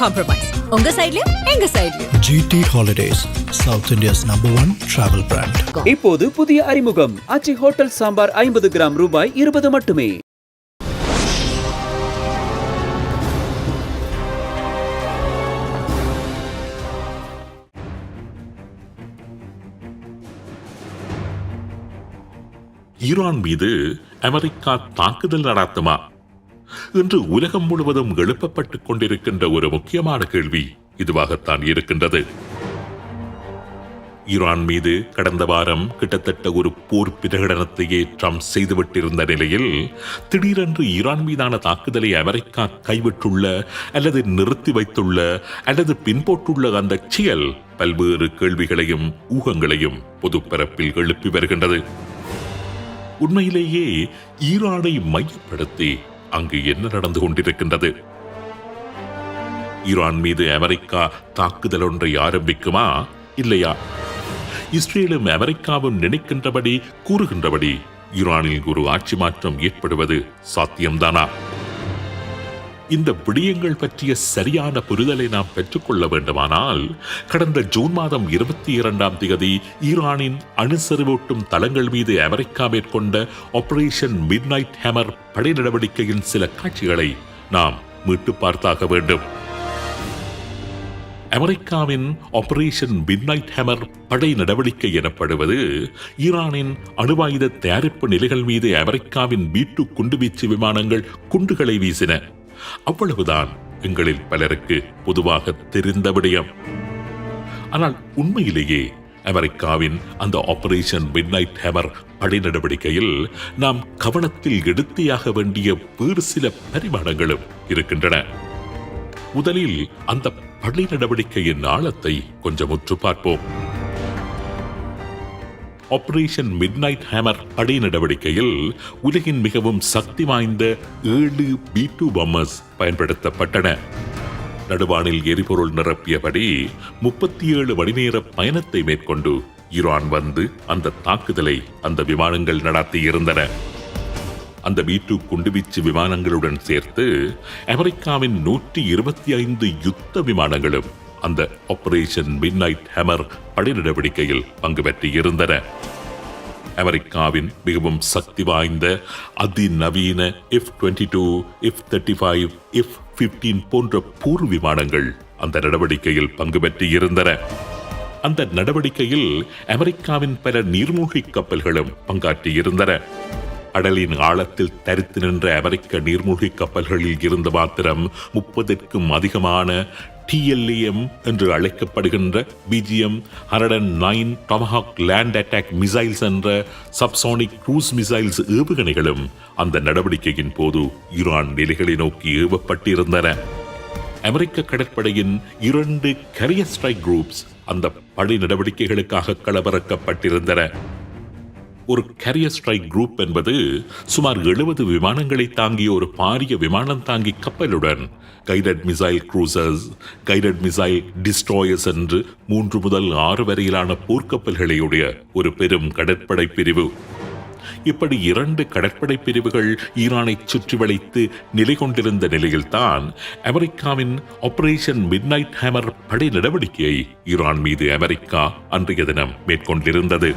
Compromise உங்க சைடுலயும் எங்க சைடுலயும் GT Holidays, South India's number one travel brand. இப்போது புதிய அறிமுகம். ஆச்சி ஹோட்டல் சாம்பார் ஐம்பது கிராம் ரூபாய் இருபது மட்டுமே. ஈரான் மீது அமெரிக்கா தாக்குதல் நடாத்துமா? இன்று உலகம் முழுவதும் எழுப்பப்பட்டுக் கொண்டிருக்கின்ற ஒரு முக்கியமான கேள்வி இதுவாகத்தான் இருக்கின்றது. ஈரான் மீது கடந்த வாரம் கிட்டத்தட்ட ஒரு போர் பிரகடனத்தையே ட்ரம்ப் செய்துவிட்டிருந்த நிலையில் திடீரென்று ஈரான் மீதான தாக்குதலை அமெரிக்கா கைவிட்டுள்ள அல்லது நிறுத்தி வைத்துள்ள அல்லது பின்போட்டுள்ள அந்த செயல் பல்வேறு கேள்விகளையும் ஊகங்களையும் பொதுப்பரப்பில் எழுப்பி வருகின்றது. உண்மையிலேயே ஈரானை மையப்படுத்தி அங்கு என்ன நடந்து கொண்டிருக்கின்றது? ஈரான் மீது அமெரிக்கா தாக்குதல் ஒன்றை ஆரம்பிக்குமா? இல்லையா? இஸ்ரேலும் அமெரிக்காவும் நினைக்கின்றபடி கூறுகின்றபடி ஈரானில் ஒரு ஆட்சி மாற்றம் ஏற்படுவது சாத்தியம்தானா? இந்த விடயங்கள் பற்றிய சரியான புரிதலை நாம் பெற்றுக்கொள்ள வேண்டுமானால் கடந்த ஜூன் மாதம் இருபத்தி இரண்டாம் தேதி ஈரானின் அணுசெறிவூட்டும் தளங்கள் மீது அமெரிக்கா மேற்கொண்ட ஆபரேஷன் மிட்நைட் ஹேமர் படை நடவடிக்கையின் சில காட்சிகளை நாம் மீட்டு பார்த்தாக வேண்டும். அமெரிக்காவின் ஆபரேஷன் மிட்நைட் ஹேமர் படை நடவடிக்கை எனப்படுவது ஈரானின் அணுவாயுத தயாரிப்பு நிலைகள் மீது அமெரிக்காவின் பீட்டு குண்டுவீச்சு விமானங்கள் குண்டுகளை வீசின அவ்வளவுதான் எங்களில் பலருக்கு பொதுவாக தெரிந்த விடயம். ஆனால் உண்மையிலேயே அமெரிக்காவின் அந்த ஆபரேஷன் மிட்நைட் ஹேமர் படை நடவடிக்கையில் நாம் கவனத்தில் எடுத்தியாக வேண்டிய வேறு சில பரிமாணங்களும் இருக்கின்றன. முதலில் அந்த படை நடவடிக்கையின் ஆழத்தை கொஞ்சம் உற்று பார்ப்போம். ஆபரேஷன் மிட்நைட் ஹேமர் படை நடவடிக்கையில் உலகின் மிகவும் சக்தி வாய்ந்த ஏழு பி டூ பம்மர்ஸ் பயன்படுத்தப்பட்டன. நடுவானில் எரிபொருள் நிரப்பியபடி முப்பத்தி ஏழு மணி நேர பயணத்தை மேற்கொண்டு ஈரான் வந்து அந்த தாக்குதலை அந்த விமானங்கள் நடத்தியிருந்தன. அந்த பி டூ குண்டுவீச்சு விமானங்களுடன் சேர்த்து அமெரிக்காவின் நூற்றி இருபத்தி ஐந்து யுத்த விமானங்களும் அந்த ஆபரேஷன் மிட்நைட் ஹேமர் படை நடவடிக்கையில் பங்கு பெற்றிருந்தன. அமெரிக்காவின் மிகவும் சக்தி வாய்ந்த அதிநவீன F twenty two F thirty five F fifteen போன்ற போர் விமானங்கள் அந்த நடவடிக்கையில் பங்கு பெற்றிருந்தன. அந்த நடவடிக்கையில் அமெரிக்காவின் பல நீர்மூழ்கி கப்பல்களும் பங்காற்றியிருந்தன. கடலின் ஆழத்தில் தரித்து நின்ற அமெரிக்க நீர்மூழ்கி கப்பல்களில் இருந்த மாத்திரம் முப்பதுக்கும் அதிகமான டிஎல்ஏஎம் என்று அழைக்கப்படுகின்ற BGM hundred nine Tomahawk land attack missiles என்ற சப்சானிக் க்ரூஸ் மிசைல்ஸ் ஏவுகணைகளும் அந்த நடவடிக்கையின் போது ஈரான் நிலைகளை நோக்கி ஏவப்பட்டிருந்தன. அமெரிக்க கடற்படையின் இரண்டு கரியர் ஸ்ட்ரைக் குரூப்ஸ் அந்த படை நடவடிக்கைகளுக்காக களமிறக்கப்பட்டிருந்தன. ஒரு கேரியர் ஸ்ட்ரைக் குரூப் என்பது சுமார் எழுபது விமானங்களை தாங்கிய ஒரு பாரிய விமானம் தாங்கி கப்பலுடன் guided missile cruisers guided missile destroyers என்று மூன்று முதல் ஆறு வரையிலான போர்க்கப்பல்களையுடைய ஒரு பெரும் கடற்படை பிரிவு. இப்படி இரண்டு கடற்படை பிரிவுகள் ஈரானை சுற்றி வளைத்து நிலை கொண்டிருந்த நிலையில்தான் அமெரிக்காவின் ஆபரேஷன் மிட்நைட் ஹேமர் படை நடவடிக்கையை ஈரான் மீது அமெரிக்கா அன்றைய தினம் மேற்கொண்டிருந்தது.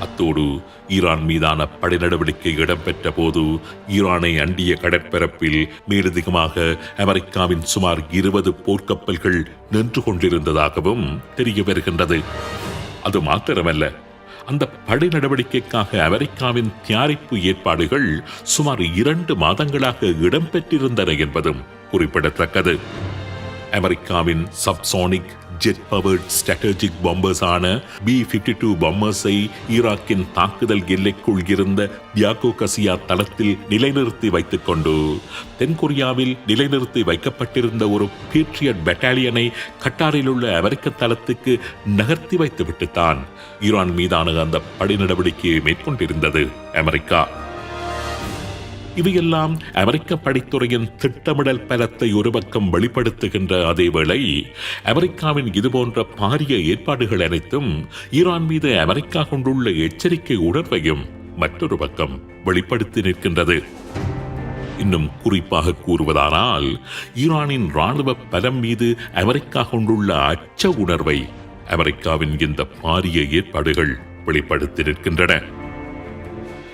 அத்தோடு ஈரான் மீதான படை நடவடிக்கை இடம்பெற்ற போது ஈரானை அண்டிய கடற்பரப்பில் மேலதிகமாக அமெரிக்காவின் சுமார் இருபது போர்க்கப்பல்கள் நின்று கொண்டிருந்ததாகவும் தெரிய வருகின்றது. அது மாத்திரமல்ல அந்த படை நடவடிக்கைக்காக அமெரிக்காவின் தயாரிப்பு ஏற்பாடுகள் சுமார் இரண்டு மாதங்களாக இடம்பெற்றிருந்தன என்பதும் குறிப்பிடத்தக்கது. அமெரிக்காவின் சப்சோனிக் ஜெட் பவர்ட் ஸ்ட்ராட்டஜிக் பாம்பர்ஸான பி பிப்டி டூ பாம்பர்ஸை ஈராக்கின் தாக்குதல் எல்லைக்குள் இருந்த பியாகோ கசியா தளத்தில் நிலைநிறுத்தி வைத்துக் கொண்டு தென்கொரியாவில் நிலைநிறுத்தி வைக்கப்பட்டிருந்த ஒரு பேட்ரியட் பெட்டாலியனை கட்டாரில் உள்ள அமெரிக்க தளத்துக்கு நகர்த்தி வைத்துவிட்டுத்தான் ஈரான் மீதான அந்த படை நடவடிக்கையை மேற்கொண்டிருந்தது அமெரிக்கா. இவையெல்லாம் அமெரிக்க படைத்துறையின் திட்டமிடல் பலத்தை ஒரு பக்கம் வெளிப்படுத்துகின்ற அதேவேளை அமெரிக்காவின் இதுபோன்ற பாரிய ஏற்பாடுகள் அனைத்தும் ஈரான் மீது அமெரிக்கா கொண்டுள்ள எச்சரிக்கை உணர்வையும் மற்றொரு பக்கம் வெளிப்படுத்தி நிற்கின்றது. இன்னும் குறிப்பாக கூறுவதானால் ஈரானின் ராணுவ பலம் மீது அமெரிக்கா கொண்டுள்ள அச்ச உணர்வை அமெரிக்காவின் இந்த பாரிய ஏற்பாடுகள் வெளிப்படுத்தி நிற்கின்றன.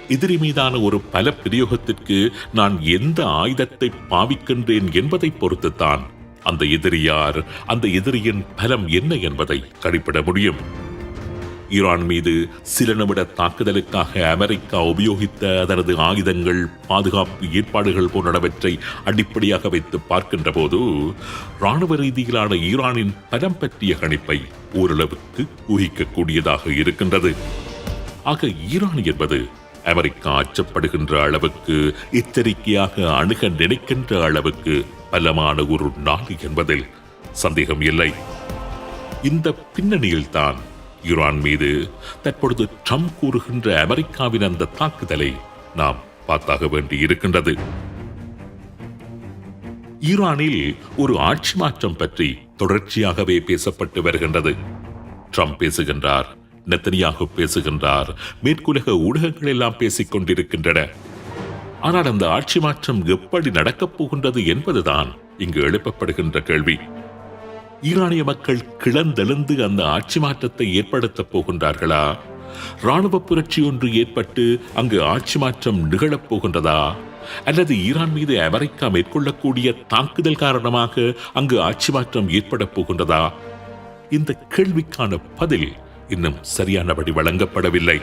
எதிரி மீதான ஒரு பல பிரயோகத்திற்கு நான் எந்த ஆயுதத்தை பாவிக்கின்றேன் என்பதை பொறுத்துத்தான். அந்த எதிரி யார்? அந்த எதிரியின் பலம் என்ன என்பதை கணிப்பிட முடியும். ஈரான் மீது சில நிமிட தாக்குதலுக்காக அமெரிக்கா உபயோகித்த அதனது ஆயுதங்கள் பாதுகாப்பு ஏற்பாடுகள் போன்றவற்றை அடிப்படையாக வைத்து பார்க்கின்ற போது ராணுவ ரீதியிலான ஈரானின் பலம் பற்றிய கணிப்பை ஓரளவுக்கு ஊகிக்கக்கூடியதாக இருக்கின்றது. ஆக ஈரான் என்பது அமெரிக்கா அச்சப்படுகின்ற அளவுக்கு எச்சரிக்கையாக அணுக நினைக்கின்ற அளவுக்கு பலமான ஒரு நாடு என்பதில் சந்தேகம் இல்லை. இந்த பின்னணியில்தான் ஈரான் மீது தற்பொழுது ட்ரம்ப் கூறுகின்ற அமெரிக்காவின் அந்த தாக்குதலை நாம் பார்த்தாக வேண்டி இருக்கின்றது. ஈரானில் ஒரு ஆட்சி மாற்றம் பற்றி தொடர்ச்சியாகவே பேசப்பட்டு வருகின்றது. ட்ரம்ப் பேசுகின்றார் நெத்தனியாக பேசுகின்றார். மேற்குலக ஊடகங்கள் எல்லாம் பேசிக் கொண்டிருக்கின்றன ஆனால் அந்த ஆட்சி மாற்றம் எப்படி நடக்கப் போகின்றது என்பதுதான் இங்கு எழுப்பப்படுகின்ற கேள்வி. ஈரானிய மக்கள் கிளந்தெழுந்து அந்த ஆட்சி மாற்றத்தை ஏற்படுத்தப் போகின்றார்களா? ராணுவ புரட்சி ஒன்று ஏற்பட்டு அங்கு ஆட்சி மாற்றம் நிகழப் போகின்றதா? அல்லது ஈரான் மீது அமெரிக்கா மேற்கொள்ளக்கூடிய தாக்குதல் காரணமாக அங்கு ஆட்சி மாற்றம் ஏற்படப் போகின்றதா? இந்த கேள்விக்கான பதில் இன்னும் சரியானபடி வழங்கப்படவில்லை.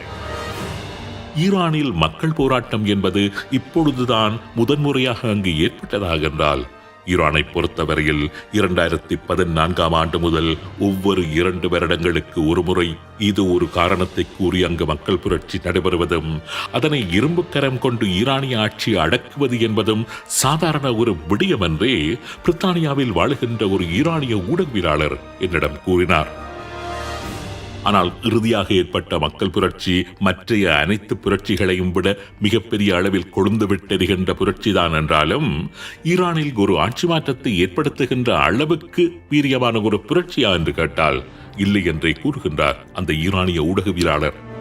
ஈரானில் மக்கள் போராட்டம் என்பது இப்பொழுதுதான் முதன்முறையாக அங்கு ஏற்பட்டதாக என்றால் ஈரானை பொறுத்தவரையில் இரண்டாயிரத்தி பதினான்காம் ஆண்டு முதல் ஒவ்வொரு இரண்டு வருடங்களுக்கு ஒருமுறை இது ஒரு காரணத்தை கூறி அங்கு மக்கள் புரட்சி நடைபெறுவதும் அதனை இரும்பு கரம் கொண்டு ஈரானிய ஆட்சி அடக்குவது என்பதும் சாதாரண ஒரு விடயம் என்றே பிரித்தானியாவில் வாழுகின்ற ஒரு ஈரானிய ஊடகவியலாளர் என்னிடம் கூறினார். ஆனால் இறுதியாக ஏற்பட்ட மக்கள் புரட்சி மற்றைய அனைத்து புரட்சிகளையும் விட மிகப்பெரிய அளவில் கொழுந்து விட்டெறிகின்ற புரட்சிதான் என்றாலும் ஈரானில் ஒரு ஆட்சி மாற்றத்தை ஏற்படுத்துகின்ற அளவுக்கு வீரியமான ஒரு புரட்சியா என்று கேட்டால் இல்லை என்றே கூறுகின்றார் அந்த ஈரானிய ஊடகவியலாளர்.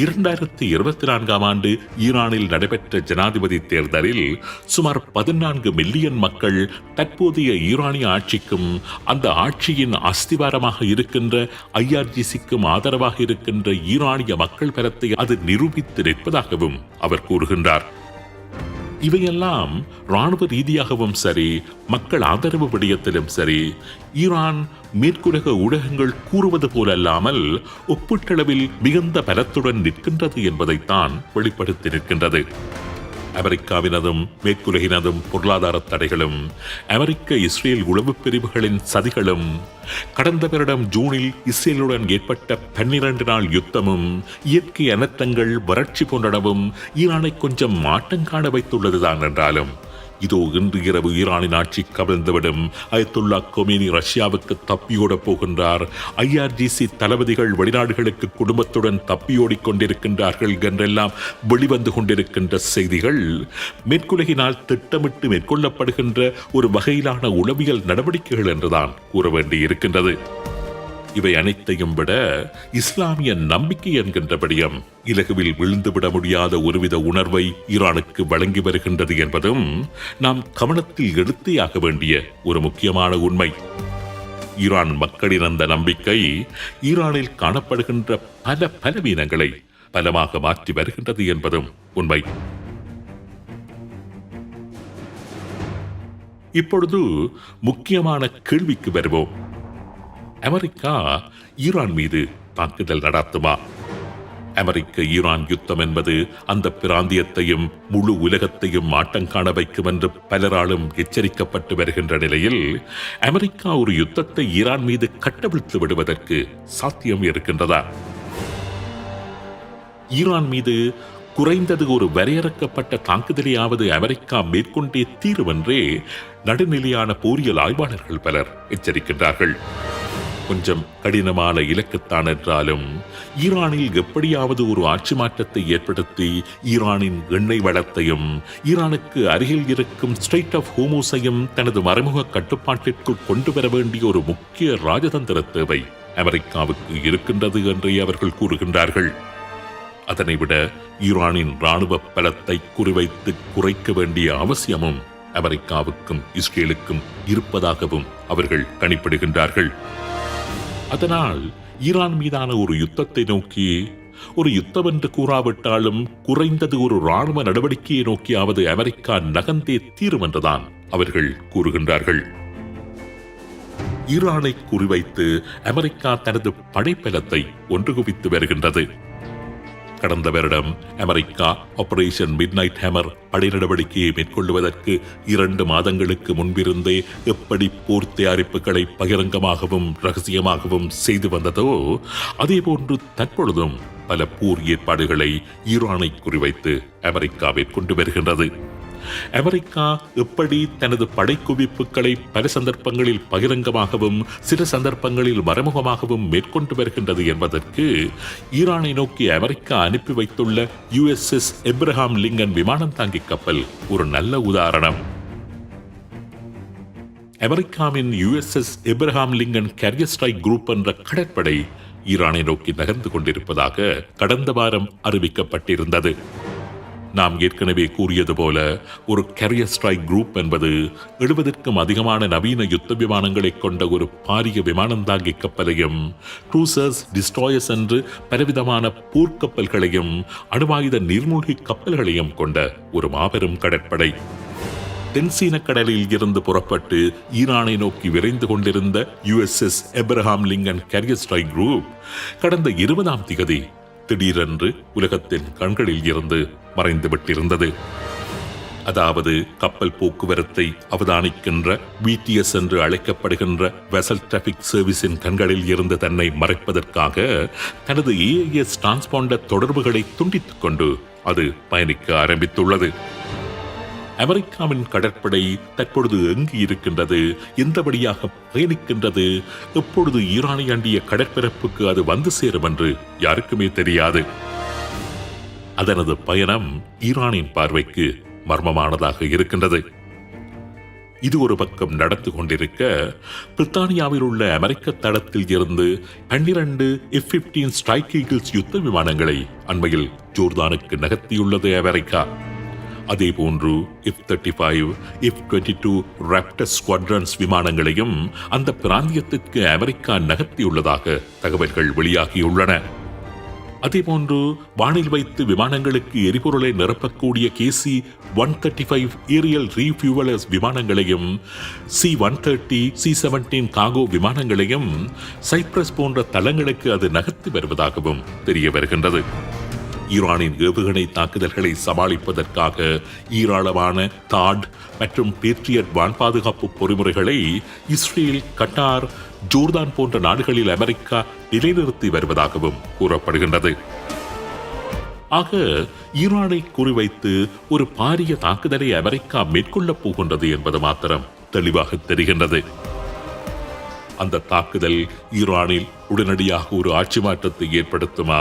இரண்டாயிரத்தி இருபத்தி நான்காம் ஆண்டு ஈரானில் நடைபெற்ற ஜனாதிபதி தேர்தலில் சுமார் பதினான்கு மில்லியன் மக்கள் தற்போதைய ஈரானிய ஆட்சிக்கும் அந்த ஆட்சியின் அஸ்திவாரமாக இருக்கின்ற ஐஆர்ஜிசிக்கும் ஆதரவாக இருக்கின்ற ஈரானிய மக்கள் பலத்தை அது நிரூபித்து நிற்பதாகவும் அவர் கூறுகின்றார். இவையெல்லாம் ராணுவ ரீதியாகவும் சரி மக்கள் ஆதரவு விடயத்திலும் சரி ஈரான் மேற்குலக ஊடகங்கள் கூறுவது போலல்லாமல் ஒப்பீட்டளவில் மிகுந்த பலத்துடன் நிற்கின்றது என்பதைத்தான் வெளிப்படுத்தி நிற்கின்றது. அமெரிக்காவினதும் மேற்குலகினதும் பொருளாதார தடைகளும் அமெரிக்க இஸ்ரேல் உளவுப் பிரிவுகளின் சதிகளும் கடந்த வருடம் ஜூனில் இஸ்ரேலுடன் ஏற்பட்ட பன்னிரண்டு நாள் யுத்தமும் இயற்கை அனர்த்தங்கள் வறட்சி போன்றனவும் ஈரானை கொஞ்சம் மாட்டங்காண வைத்துள்ளதுதான் என்றாலும் இதோ இன்று இரவு ஈரானின் ஆட்சி கவிழ்ந்துவிடும். அயத்துல்லா கொமேனி ரஷ்யாவுக்கு தப்பியோடப் போகின்றார். ஐஆர்ஜிசி தளபதிகள் வெளிநாடுகளுக்கு குடும்பத்துடன் தப்பியோடிக் கொண்டிருக்கின்றார்கள் என்றெல்லாம் வெளிவந்து கொண்டிருக்கின்ற செய்திகள் மேற்குலகினால் திட்டமிட்டு மேற்கொள்ளப்படுகின்ற ஒரு வகையிலான உளவியல் நடவடிக்கைகள் என்றுதான் கூற வேண்டியிருக்கின்றது. இவை அனைத்தையும் விட இஸ்லாமிய நம்பிக்கை என்கின்ற விடயம் இலகுவில் விழுந்துவிட முடியாத ஒருவித உணர்வை ஈரானுக்கு வழங்கி வருகின்றது என்பதும் நாம் கவனத்தில் எடுத்தேயாக வேண்டிய ஒரு முக்கியமான உண்மை. ஈரான் மக்களின் அந்த நம்பிக்கை ஈரானில் காணப்படுகின்ற பல பலவீனங்களை பலமாக மாற்றி வருகின்றது என்பதும் உண்மை. இப்பொழுது முக்கியமான கேள்விக்கு வருவோம். அமெரிக்கா ஈரான் மீது தாக்குதல் நடத்துமா? அமெரிக்க ஈரான் யுத்தம் என்பது அந்த பிராந்தியத்தையும் முழு உலகத்தையும் ஆட்டங்காண வைக்கும் என்று பலராலும் எச்சரிக்கப்பட்டு வருகின்ற நிலையில் அமெரிக்கா ஒரு யுத்தத்தை ஈரான் மீது கட்டவிழ்த்து விடுவதற்கு சாத்தியம் இருக்கின்றதா? ஈரான் மீது குறைந்தது ஒரு வரையறுக்கப்பட்ட தாக்குதலையாவது அமெரிக்கா மேற்கொண்டே தீருவென்றே நடுநிலையான போரியல் ஆய்வாளர்கள் பலர் எச்சரிக்கின்றார்கள். கொஞ்சம் கடினமான இலக்குத்தான் என்றாலும் ஈரானில் எப்படியாவது ஒரு ஆட்சி மாற்றத்தை ஏற்படுத்தி ஈரானின் எண்ணெய் வளத்தையும் ஈரானுக்கு அருகில் இருக்கும் ஸ்ட்ரெயிட் ஆஃப் ஹோமோஸையும் தனது மறைமுக கட்டுப்பாட்டிற்குள் கொண்டு வர வேண்டிய ஒரு முக்கிய ராஜதந்திர தேவை அமெரிக்காவுக்கு இருக்கின்றது என்றே அவர்கள் கூறுகின்றார்கள். அதனை விட ஈரானின் ராணுவ பலத்தை குறிவைத்து குறைக்க வேண்டிய அவசியமும் அமெரிக்காவுக்கும் இஸ்ரேலுக்கும் இருப்பதாகவும் அவர்கள் கணிப்பிடுகின்றார்கள். அதனால் ஈரான் மீதான ஒரு யுத்தத்தை நோக்கி ஒரு யுத்தம் என்று கூறாவிட்டாலும் குறைந்தது ஒரு ராணுவ நடவடிக்கையை நோக்கியாவது அமெரிக்கா நகர்ந்தே தீரும் என்றுதான் அவர்கள் கூறுகின்றார்கள். ஈரானை குறிவைத்து அமெரிக்கா தனது படைப்பலத்தை ஒன்று குவித்து வருகின்றது. கடந்த வருடம் அமெரிக்கா ஆபரேஷன் மிட்நைட் ஹேமர் படை நடவடிக்கையை மேற்கொள்வதற்கு இரண்டு மாதங்களுக்கு முன்பிருந்தே எப்படி போர் தயாரிப்புகளை பகிரங்கமாகவும் ரகசியமாகவும் செய்து வந்ததோ அதேபோன்று தற்பொழுதும் பல போர் ஏற்பாடுகளை ஈரானை குறிவைத்து அமெரிக்கா மேற்கொண்டு வருகின்றது. அமெரிக்கா எப்படி தனது படைக்குவிப்புகளை பல சந்தர்ப்பங்களில் பகிரங்கமாகவும் சில சந்தர்ப்பங்களில் மறைமுகமாகவும் மேற்கொண்டு வருகின்றது என்பதற்கு ஈரானை நோக்கி அமெரிக்கா அனுப்பி வைத்துள்ள யுஎஸ்எஸ் எப்ரஹாம் லிங்கன் விமானம் தாங்கி கப்பல் ஒரு நல்ல உதாரணம். அமெரிக்காவின் USS Abraham Lincoln carrier strike group என்ற கடற்படை ஈரானை நோக்கி நகர்ந்து கொண்டிருப்பதாக கடந்த வாரம் அறிவிக்கப்பட்டிருந்தது. நாம் ஏற்கனவே கூறியது போல ஒரு கேரியர் ஸ்ட்ரைக் குரூப் என்பது எழுபதற்கும் அதிகமான நவீன யுத்த விமானங்களை கொண்ட ஒரு பாரிய விமானந்தாங்கி கப்பலையும் க்ரூசர்ஸ் டிஸ்ட்ராயர்ஸ் என்று பலவிதமான போர்க்கப்பல்களையும் அணுவாயுத நீர்மூழ்கி கப்பல்களையும் கொண்ட ஒரு மாபெரும் கடற்படை. தென்சீன கடலில் இருந்து புறப்பட்டு ஈரானை நோக்கி விரைந்து கொண்டிருந்த USS Abraham Lincoln carrier strike group கடந்த இருபதாம் திகதி திடீரென்று உலகத்தின் கண்களில் இருந்து மறைந்துவிட்டிருந்தது. அதாவது கப்பல் போக்குவரத்தை அவதானிக்கின்ற விடிஎஸ் என்று அழைக்கப்படுகின்ற வெசல் டிராபிக் சர்வீஸின் கண்களில் இருந்து தன்னை மறைப்பதற்காக தனது ஏஎஸ் டிரான்ஸ்பாண்டர் தொடர்புகளை துண்டித்துக் கொண்டு அது பயணிக்க ஆரம்பித்துள்ளது. அமெரிக்காவின் கடற்படை தற்பொழுது எங்கு இருக்கின்றது? எந்த வழியாக பயணிக்கின்றது? எப்பொழுது ஈரானை அண்டிய கடற்பரப்புக்கு அது வந்து சேரும் என்று யாருக்குமே தெரியாது. அதனது பயணம் ஈரானின் பார்வைக்கு மர்மமானதாக இருக்கின்றது. இது ஒரு பக்கம் நடந்து கொண்டிருக்க பிரித்தானியாவில் உள்ள அமெரிக்க தளத்தில் இருந்து பன்னிரண்டு எஃப் பிப்டீன் ஸ்ட்ரைக் ஈகிள்ஸ் யுத்த விமானங்களை அண்மையில் ஜோர்தானுக்கு நகர்த்தியுள்ளது அமெரிக்கா. அதே போன்று F thirty five F twenty two Raptor squadrons விமானங்களையும் அந்த பிராந்தியத்திற்கு அமெரிக்கா நகர்த்தியுள்ளதாக தகவல்கள் வெளியாகியுள்ளன. அதேபோன்று வானில் வைத்து விமானங்களுக்கு எரிபொருளை நிரப்பக்கூடிய KC one thirty five aerial refuelers விமானங்களையும் C one thirty C seventeen Kaku விமானங்களையும் சைப்ரஸ் போன்ற தளங்களுக்கு அது நகர்த்தி வருவதாகவும் தெரிய வருகின்றது. ஈரானின் ஏவுகணை தாக்குதல்களை சமாளிப்பதற்காக ஈராளமான தாட் மற்றும் பேட்ரியட் வான் பாதுகாப்பு பொறிமுறைகளை இஸ்ரேல் கட்டார் ஜோர்தான் போன்ற நாடுகளில் அமெரிக்கா நிலைநிறுத்தி வருவதாகவும் கூறப்படுகின்றது. ஆக ஈரானை குறிவைத்து ஒரு பாரிய தாக்குதலை அமெரிக்கா மேற்கொள்ளப் போகின்றது என்பது மாத்திரம் தெளிவாக தெரிகின்றது. அந்த தாக்குதல் ஈரானில் உடனடியாக ஒரு ஆட்சி மாற்றத்தை ஏற்படுத்துமா?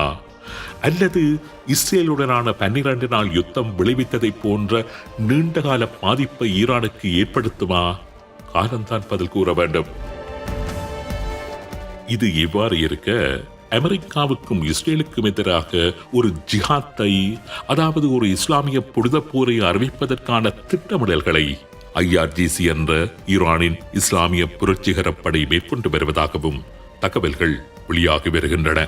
அல்லது இஸ்ரேலுடனான பன்னிரண்டு நாள் யுத்தம் விளைவித்ததைப் போன்ற நீண்டகால பாதிப்பை ஈரானுக்கு ஏற்படுத்துமா? காலம்தான் பதில் கூற வேண்டும். இது இவ்வாறு இருக்க அமெரிக்காவுக்கும் இஸ்ரேலுக்கும் எதிராக ஒரு ஜிஹாத்தை அதாவது ஒரு இஸ்லாமிய புனித போரை அறிவிப்பதற்கான திட்டமிடல்களை ஐஆர்ஜிசி என்ற ஈரானின் இஸ்லாமிய புரட்சிகர படை மேற்கொண்டு வருவதாகவும் தகவல்கள் வெளியாகி வருகின்றன.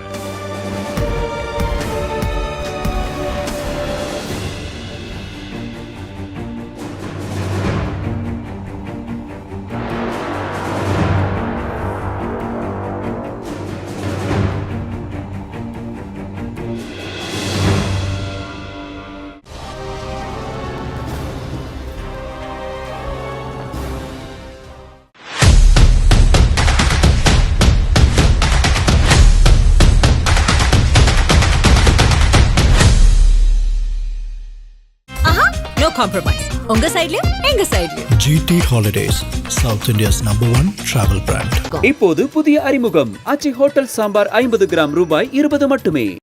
காம்ப்ரமைஸ் உங்க சைடுலயும் எங்க சைடுலயும் GT Holidays, South India's number one travel brand. இப்போது புதிய அறிமுகம். ஆச்சி ஹோட்டல் சாம்பார் ஐம்பது கிராம் ரூபாய் இருபது மட்டுமே.